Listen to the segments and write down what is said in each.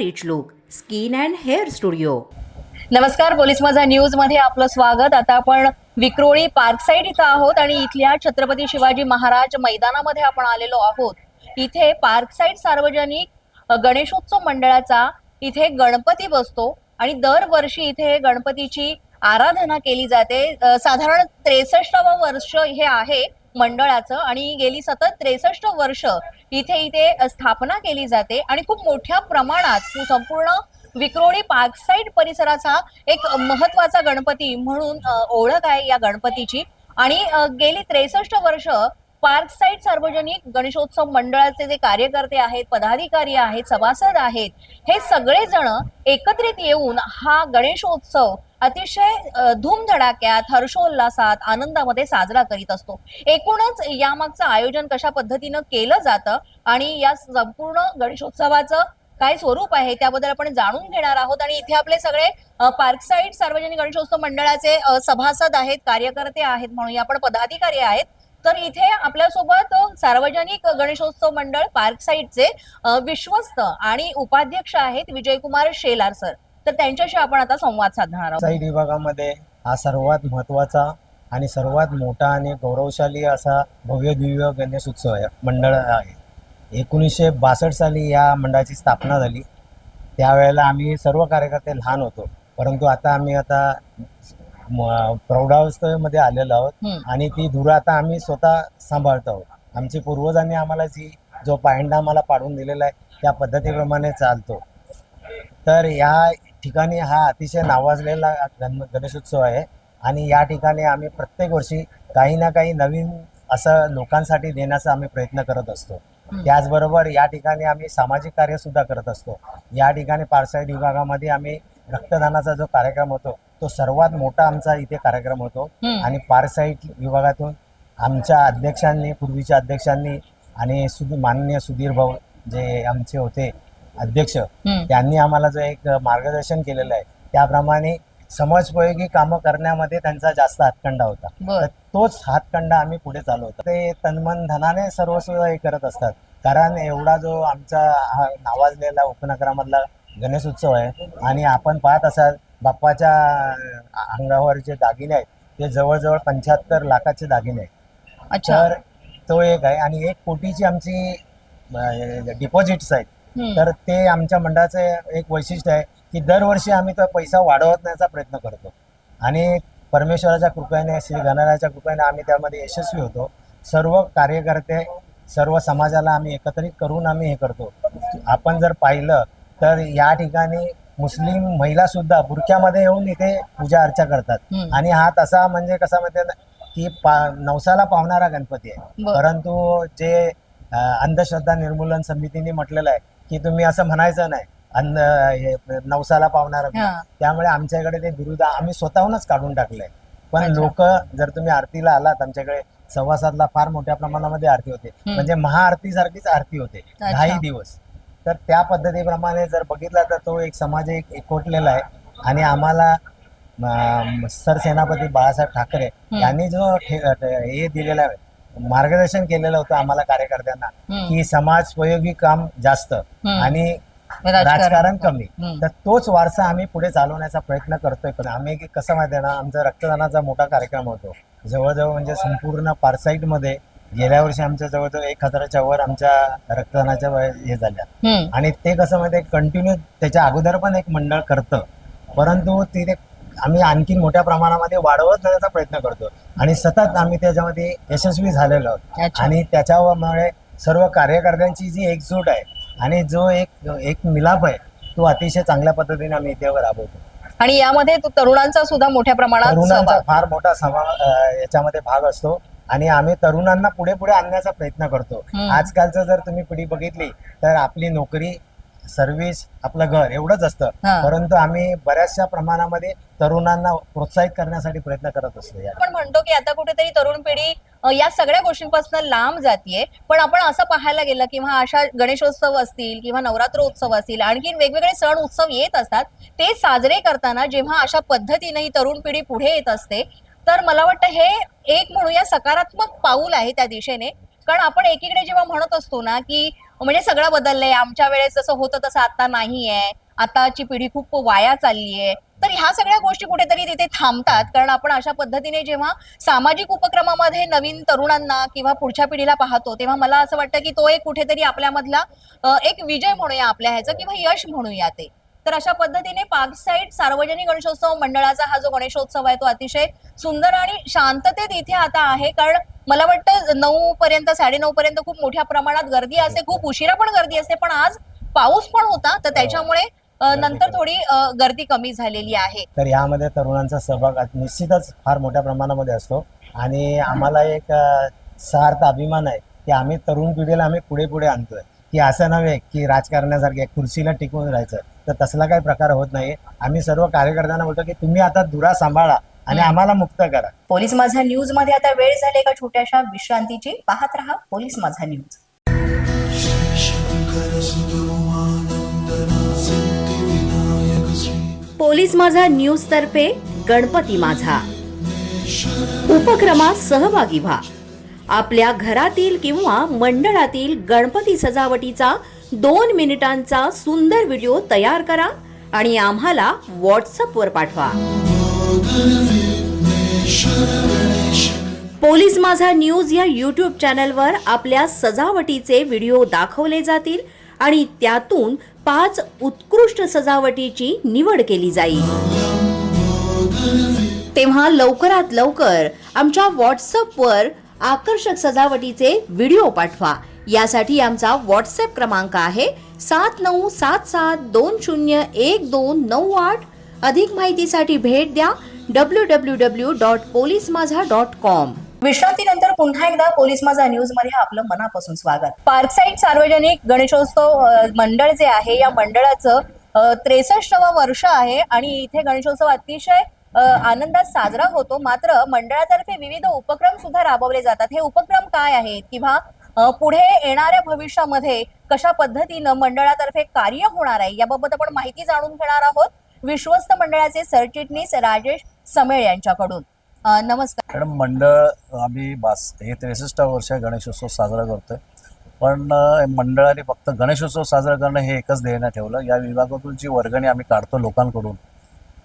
Rich look skin and hair studio नमस्कार police Majha न्यूजमध्ये आपलं स्वागत. आता आपण विक्रोळी पार्क साईड इथं आहोत आणि इथल्या छत्रपती शिवाजी महाराज मैदानामध्ये आपण आलेलो आहोत. इथे पार्क साईड सार्वजनिक गणेशोत्सव मंडळाचा इथे गणपती बसतो आणि दरवर्षी इथे गणपतीची आराधना केली जाते. साधारण त्रेसष्टावं वर्ष हे आहे. मंडळाचं आणि गेली सतत त्रेसष्ट वर्ष इथे इथे स्थापना केली जाते आणि खूप मोठ्या प्रमाणात संपूर्ण विक्रोळी पार्क साईड परिसराचा एक महत्त्वाचा गणपती म्हणून ओळख आहे या गणपतीची. आणि गेली त्रेसष्ट वर्ष पार्क साईड सार्वजनिक गणेशोत्सव मंडळाचे जे कार्यकर्ते आहेत पदाधिकारी आहेत सभासद आहेत हे सगळेजण एकत्रित येऊन हा गणेशोत्सव अतिशय धूमधडाक्यात हर्षोल्लासात आनंदामध्ये साजरा करीत असतो. एकूणच यामागचं आयोजन कशा पद्धतीनं केलं जातं आणि या संपूर्ण गणेशोत्सवाचं काय स्वरूप आहे त्याबद्दल आपण जाणून घेणार आहोत आणि इथे आपले सगळे पार्क साईड सार्वजनिक गणेशोत्सव मंडळाचे सभासद आहेत कार्यकर्ते आहेत म्हणून आपण पदाधिकारी आहेत. तर इथे आपल्यासोबत सार्वजनिक गणेशोत्सव मंडळ पार्क साईडचे विश्वस्त आणि उपाध्यक्ष आहेत विजयकुमार शेलार सर. तर त्यांच्याशी आपण आता संवाद साधणार आहोत. साईड विभागामध्ये हा सर्वात महत्त्वाचा आणि सर्वात मोठा आणि गौरवशाली असा भव्य दिव्य गणेश उत्सव आहे मंडळ आहे. एकोणीसशे बासष्ट साली या मंडळाची स्थापना झाली. त्यावेळेला आम्ही सर्व कार्यकर्ते लहान होतो परंतु आता आम्ही आता प्रौढावस्थेमध्ये आलेलो आहोत. आणि ती धुरा आता आम्ही स्वतः सांभाळतो आहोत. आमच्या पूर्वजांनी आम्हाला जी जो पायंडा आम्हाला पाडून दिलेला आहे त्या पद्धतीप्रमाणे चालतो. तर या ठिकाणी हा अतिशय नावाजलेला गण गणेशोत्सव आहे. आणि या ठिकाणी आम्ही प्रत्येक वर्षी काही ना काही नवीन असं लोकांसाठी देण्याचा आम्ही प्रयत्न करत असतो. त्याचबरोबर या ठिकाणी आम्ही सामाजिक कार्य सुद्धा करत असतो. या ठिकाणी पारसाईड विभागामध्ये आम्ही रक्तदानाचा जो कार्यक्रम होतो तो सर्वात मोठा आमचा इथे कार्यक्रम होतो. आणि पारसाईट विभागातून आमच्या अध्यक्षांनी पूर्वीच्या अध्यक्षांनी आणि सुधी माननीय सुधीर भाऊ जे आमचे होते अध्यक्ष. त्यांनी आम्हाला जो एक मार्गदर्शन केलेलं आहे. त्याप्रमाणे समाजोपयोगी कामं करण्यामध्ये त्यांचा जास्त हातखंडा होता. तर तोच हातखंडा आम्ही पुढे चालवतो. ते तन्मन धनाने सर्वस्व हे करत असतात. कारण एवढा जो आमचा हा नावाजलेला उपनगरामधला गणेश उत्सव आहे आणि आपण पाहत असाल बाप्पाच्या अंगावर जे दागिने आहेत. ते जवळजवळ पंच्याहत्तर लाखाचे दागिने आहेत. अच्छा. तर तो एक आहे आणि एक कोटीची आमची डिपॉझिट्स आहेत. तर ते आमच्या मंडळाचं एक वैशिष्ट्य आहे की दरवर्षी आम्ही तो पैसा वाढवण्याचा प्रयत्न करतो. आणि परमेश्वराच्या कृपेने श्री गणरायाच्या कृपेने आम्ही त्यामध्ये यशस्वी होतो. सर्व कार्यकर्ते सर्व समाजाला आम्ही एकत्रित करून आम्ही हे करतो. आपण जर पाहिलं तर या ठिकाणी मुस्लिम महिला सुद्धा बुरख्यामध्ये येऊन इथे पूजा अर्चा करतात. आणि हा तसा म्हणजे कसा माहिती ना की नवसाला पावणारा गणपती आहे. परंतु जे अंधश्रद्धा निर्मूलन समितीने म्हटलेलं आहे की तुम्ही असं म्हणायचं नाही अंध हे नवसाला पावणारा हा. त्यामुळे आमच्याकडे ते बिरुद आम्ही स्वतःहूनच काढून टाकलंय पण. लोक जर तुम्ही आरतीला आलात आमच्याकडे सव्वा सातला फार मोठ्या प्रमाणामध्ये आरती होते. म्हणजे महाआरती सारखीच आरती होते. दहाही दिवस तर त्या पद्धतीप्रमाणे जर बघितला तर तो एक समाज एक एकवटलेला आहे आणि आम्हाला अं, सरसेनापती बाळासाहेब ठाकरे. यांनी जो ठे- हे दिलेलं आहे मार्गदर्शन केलेलं होतं आम्हाला कार्यकर्त्यांना हम्म. की समाजोपयोगी काम जास्त. आणि राजकारण. कमी हम्म. तर तोच वारसा आम्ही पुढे चालवण्याचा प्रयत्न करतोय पण आम्ही की कसं माहिती ना आमचा रक्तदानाचा मोठा कार्यक्रम होतो जवळजवळ म्हणजे संपूर्ण पारसाईटमध्ये गेल्या वर्षी आमच्या जवळजवळ एक हजाराच्या वर आमच्या रक्तदानाच्या वय- हे झाल्या. हम्म. आणि ते कसं माहिती कंटिन्यू त्याच्या अगोदर पण एक मंडळ करतं. परंतु तिथे आम्ही आणखी मोठ्या प्रमाणामध्ये वाढवत जाण्याचा प्रयत्न करतो. आणि सतत आम्ही त्याच्यामध्ये यशस्वी झालेलो आहोत. अच्छा. आणि त्याच्यामुळे सर्व कार्यकर्त्यांची जी एकजूट आहे आणि जो एक एक मिलाप आहे तो अतिशय चांगल्या पद्धतीने आम्ही इथे राबवतो. आणि यामध्ये तो तरुणांचा सुद्धा मोठ्या प्रमाणात तरुणांचा सहभाग फार मोठा समा अं, याच्यामध्ये भाग असतो. आणि आम्ही तरुणांना पुढे पुढे आणण्याचा प्रयत्न करतो. आजकालचं जर तुम्ही पिढी बघितली तर आपली नोकरी सर्व्हिस आपलं घर एवढंच असतं. परंतु आम्ही बऱ्याचशा प्रमाणामध्ये तरुणांना प्रोत्साहित करण्यासाठी प्रयत्न करत असतो आपण म्हणतो की आता कुठेतरी तरुण पिढी या सगळ्या गोष्टींपासून लांब जातीये. पण आपण असं पाहायला गेलं किंवा अशा गणेशोत्सव असतील किंवा नवरात्रोत्सव असतील आणखी वेगवेगळे सण उत्सव येत असतात. ते साजरे करताना जेव्हा अशा पद्धतीने ही तरुण पिढी पुढे येत असते तर मला वाटतं हे एक म्हणूया सकारात्मक पाऊल आहे त्या दिशेने. कारण आपण एकीकडे जेव्हा म्हणत असतो ना की म्हणजे सगळं बदललंय आमच्या वेळेस जसं होतं तसं आता नाहीये आताची पिढी खूप वाया चालली आहे तर ह्या सगळ्या गोष्टी कुठेतरी तिथे थांबतात. कारण आपण अशा पद्धतीने जेव्हा सामाजिक उपक्रमामध्ये नवीन तरुणांना किंवा पुढच्या पिढीला पाहतो तेव्हा मला असं वाटतं की तो एक कुठेतरी आपल्यामधला एक विजय म्हणूया आपल्या ह्याचं किंवा यश म्हणूया ते. तर अशा पद्धतीने पार्क साईड सार्वजनिक गणेशोत्सव मंडळाचा हा जो गणेशोत्सव आहे तो अतिशय सुंदर आणि शांततेत इथे आता आहे. कारण मला वाटतं नऊ पर्यंत साडेनऊ पर्यंत खूप मोठ्या प्रमाणात गर्दी असते. खूप उशिरा पण गर्दी असते. पण आज पाऊस पण होता. तर त्याच्यामुळे अ, नंतर थोडी गर्दी कमी झालेली आहे. तर यामध्ये तरुणांचा सहभाग निश्चितच फार मोठ्या प्रमाणामध्ये असतो. आणि आम्हाला एक सार्थ अभिमान आहे की आम्ही तरुण पिढीला आम्ही पुढे पुढे आणतोय. की असं नव्हे की राजकारण्यासारखे खुर्चीला टिकून राहायचं. तर तसला काही प्रकार होत नाही आम्ही सर्व कार्यकर्त्यांना बोलतो की तुम्ही आता दुरा सांभाळा आणि आम्हाला मुक्त करा. पोलीस माझा न्यूजमध्ये आता वेळ झाली एका छोट्याशा विश्रांतीची? पाहत रहा police Majha news police Majha news तर्फे गणपती माझा. उपक्रमात सहभागी व्हा. आपल्या घरातील किंवा मंडळातील गणपती सजावटीचा दोन मिनिटांचा सुंदर व्हिडिओ तयार करा आणि आम्हाला व्हॉट्सअपवर पाठवा. पोलीस माझा न्यूज या यूट्यूब चॅनलवर आपल्या सजावटीचे व्हिडिओ दाखवले जातील आणि त्यातून पाच उत्कृष्ट सजावटीची निवड केली जाईल. तेव्हा लवकरात लवकर आमच्या व्हॉट्सअपवर आकर्षक सजावटीचे व्हिडिओ पाठवा. यासाठी आमचा व्हॉट्सअप क्रमांक आहे सात नऊ सात सात दोन शून्य एक दोन नऊ आठ. अधिक माहितीसाठी भेट द्या W W W dot police Majha dot com विश्रांतीनंतर पुन्हा एकदा पोलीस माझा न्यूजमध्ये आपलं मनापासून स्वागत. पार्कसाईड सार्वजनिक गणेशोत्सव मंडळ जे आहे या मंडळाचं त्रेसष्टवं वर्ष आहे आणि इथे गणेशोत्सव अतिशय आनंदात साजरा होतो. मात्र मंडळातर्फे विविध उपक्रम सुद्धा राबवले जातात. हे उपक्रम काय आहेत? किंवा पुढे येणाऱ्या भविष्यामध्ये कशा पद्धतीनं मंडळातर्फे कार्य होणार आहे याबाबत आपण माहिती जाणून घेणार आहोत विश्वस्त मंडळाचे सरचिटणीस राजेश समेळ यांच्याकडून. नमस्कार. मॅडम मंडळ आम्ही बास हे त्रेसष्ट वर्ष गणेशोत्सव साजरा करतोय. पण मंडळाने फक्त गणेशोत्सव साजरा करणं हे एकच ध्येय नाही ठेवलं. या विभागातून जी वर्गणी आम्ही काढतो लोकांकडून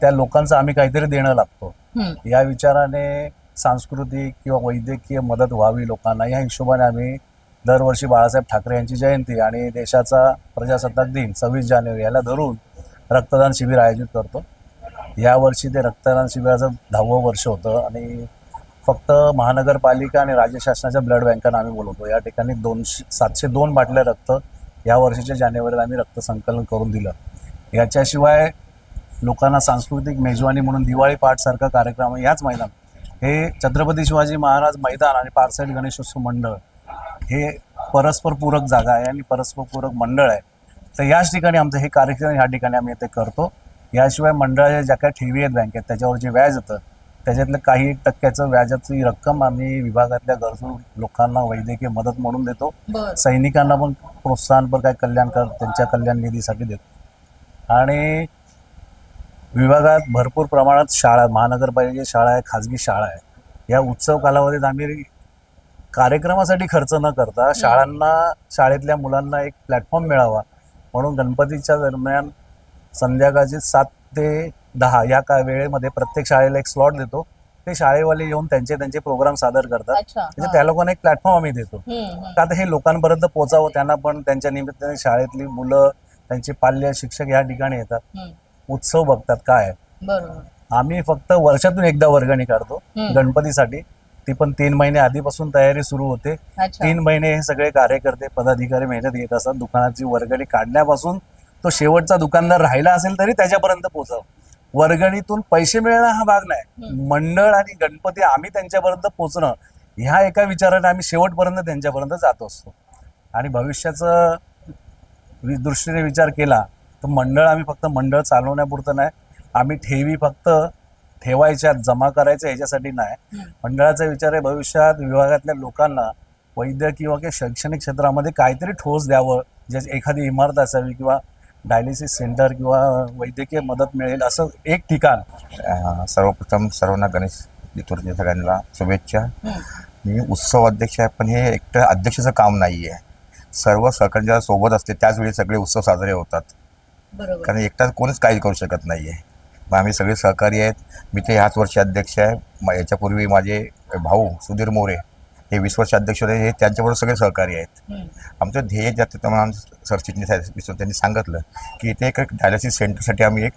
त्या लोकांचं आम्ही काहीतरी देणं लागतो. या विचाराने सांस्कृतिक किंवा वैद्यकीय मदत व्हावी लोकांना या हिशोबाने आम्ही दरवर्षी बाळासाहेब ठाकरे यांची जयंती आणि देशाचा प्रजासत्ताक दिन सव्वीस जानेवारी याला धरून रक्तदान शिबिर आयोजित करतो. यावर्षी ते रक्तदान शिबिराचं दहावं वर्ष होतं आणि फक्त महानगरपालिका आणि राज्य शासनाच्या ब्लड बँकांना आम्ही बोलवतो. या ठिकाणी दोनशे सातशे दोन बाटल्या रक्त या वर्षीच्या जानेवारीला आम्ही रक्त संकलन करून दिलं. याच्याशिवाय लोकांना सांस्कृतिक मेजवानी म्हणून दिवाळी पाठसारखा कार्यक्रम याच मैदान हे छत्रपती शिवाजी महाराज मैदान आणि पारसाईड गणेशोत्सव मंडळ हे परस्पर पूरक जागा आहे आणि परस्पर पूरक मंडळ आहे. तर याच ठिकाणी आमचं हे कार्यक्रम ह्या ठिकाणी आम्ही ते करतो. याशिवाय मंडळाच्या ज्या काही ठेवी आहेत बँकेत त्याच्यावर जे व्याज येतं त्याच्यातलं काही एक टक्क्याचं व्याजाची रक्कम आम्ही विभागातल्या गरजू लोकांना वैद्यकीय मदत म्हणून देतो. सैनिकांना पण प्रोत्साहनपर काय कल्याणकर त्यांच्या कल्याण निधीसाठी देतो. आणि विभागात भरपूर प्रमाणात शाळा महानगरपालिकेची शाळा आहे खाजगी शाळा आहे. या उत्सव कालावधीत आम्ही कार्यक्रमासाठी खर्च न करता शाळांना शाळेतल्या मुलांना एक प्लॅटफॉर्म मिळावा. म्हणून गणपतीच्या दरम्यान संध्याकाळचे सात ते दहा या का वेळेमध्ये प्रत्येक शाळेला एक स्लॉट देतो. ते शाळेवाले येऊन त्यांचे त्यांचे प्रोग्राम सादर करतात. म्हणजे त्या लोकांना एक प्लॅटफॉर्म आम्ही देतो. का हे लोकांपर्यंत पोचावं त्यांना पण त्यांच्या निमित्ताने शाळेतली मुलं त्यांचे पाल्य शिक्षक या ठिकाणी येतात. उत्सव बघतात काय. आम्ही फक्त वर्षातून एकदा वर्गणी काढतो. गणपतीसाठी. ती पण तीन महिने आधीपासून तयारी सुरू होते. अच्छा. तीन महिने हे सगळे कार्यकर्ते पदाधिकारी मेहनत घेत असतात. दुकानाची वर्गणी काढण्यापासून तो शेवटचा दुकानदार राहिला असेल तरी त्याच्यापर्यंत पोचावं वर्गणीतून पैसे मिळणं हा भाग नाही. हम्म. मंडळ आणि गणपती आम्ही त्यांच्यापर्यंत पोचणं ह्या एका विचाराने आम्ही शेवटपर्यंत त्यांच्यापर्यंत जात असतो. आणि भविष्याचं वि- दृष्टीने विचार केला तर मंडळ आम्ही फक्त मंडळ चालवण्यापुरतं नाही. आम्ही ठेवी फक्त ठेवायच्या जमा करायच्या ह्याच्यासाठी नाही. मंडळाचा विचार आहे भविष्यात विभागातल्या लोकांना वैद्यकीय किंवा काही शैक्षणिक क्षेत्रामध्ये काहीतरी ठोस द्यावं. जे एखादी इमारत असावी किंवा डायलिसिस सेंटर किंवा वैद्यकीय मदत मिळेल असं एक ठिकाण. सर्वप्रथम सर्वांना गणेश चतुर्थी सगळ्यांना शुभेच्छा. मी उत्सव अध्यक्ष आहे पण हे एकटं अध्यक्षाचं काम नाही आहे सर्व सहकार्या सोबत असते त्याच वेळी सगळे उत्सव साजरे होतात. बरोबर. कारण एकटाच कोणीच काही करू शकत नाही आहे मग आम्ही सगळे सहकारी आहेत. मी ते ह्याच वर्षी अध्यक्ष आहे. म- याच्यापूर्वी माझे भाऊ सुधीर मोरे हे वीस वर्ष अध्यक्ष होते. हे त्यांच्याबरोबर सगळे सहकारी आहेत. आमचं ध्येय ज्याचं त्यामुळे सरचिटणीस विश्व त्यांनी सांगितलं की इथे एक डायलिसिस सेंटरसाठी आम्ही एक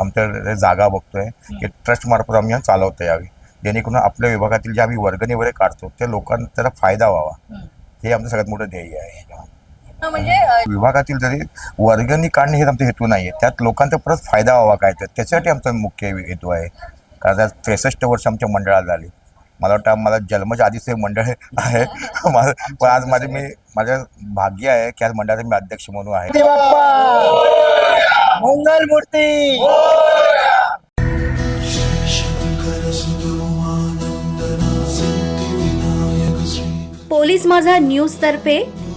आमच्या जागा बघतोय. की ट्रस्टमार्फत आम्ही चालवता यावी जेणेकरून आपल्या विभागातील जे आम्ही वर्गणी वगैरे काढतो ते लोकांना त्याला फायदा व्हावा. हे आमचं सगळ्यात मोठं ध्येय आहे. म्हणजे विभागातील जरी वर्गणी काढणे हे आमचा हेतू नाही आहे त्यात लोकांचा परत फायदा व्हावा काय तर त्याच्यासाठी आमचा मुख्य हेतू आहे. कारण आज त्रेसष्ट वर्ष आमच्या मंडळात झाली. मला वाटतं मला जन्माच्या आधीच हे मंडळ आहे. माझं पण आज माझे मी माझं भाग्य आहे की आज मंडळाचे मी अध्यक्ष म्हणून आहे. मंगल मूर्ती पोलीस माझा न्यूज तर्फे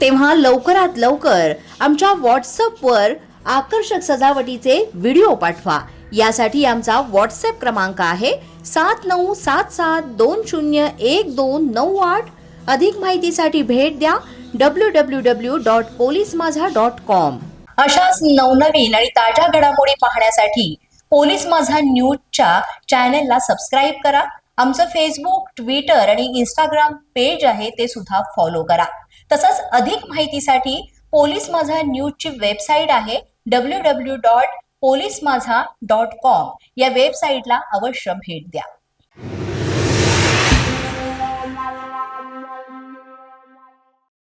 तेव्हा लवकरात लवकर आमच्या व्हॉट्सअपवर आकर्षक सजावटीचे व्हिडिओ पाठवा. यासाठी आमचा व्हॉट्सअप क्रमांक आहे सात नऊ सात सात दोन शून्य एक दोन नऊ आठ. अधिक माहितीसाठी भेट द्या W W W dot police Majha dot com अशाच नवनवीन आणि ताज्या घडामोडी पाहण्यासाठी पोलीस माझा न्यूजच्या चॅनेलला सबस्क्राईब करा. आमचं फेसबुक ट्विटर आणि इंस्टाग्राम पेज आहे ते सुद्धा फॉलो करा. तसंच अधिक माहितीसाठी पोलीस माझा न्यूजची वेबसाईट आहे W W dot police Majha dot com. या वेबसाईटला अवश्य भेट द्या.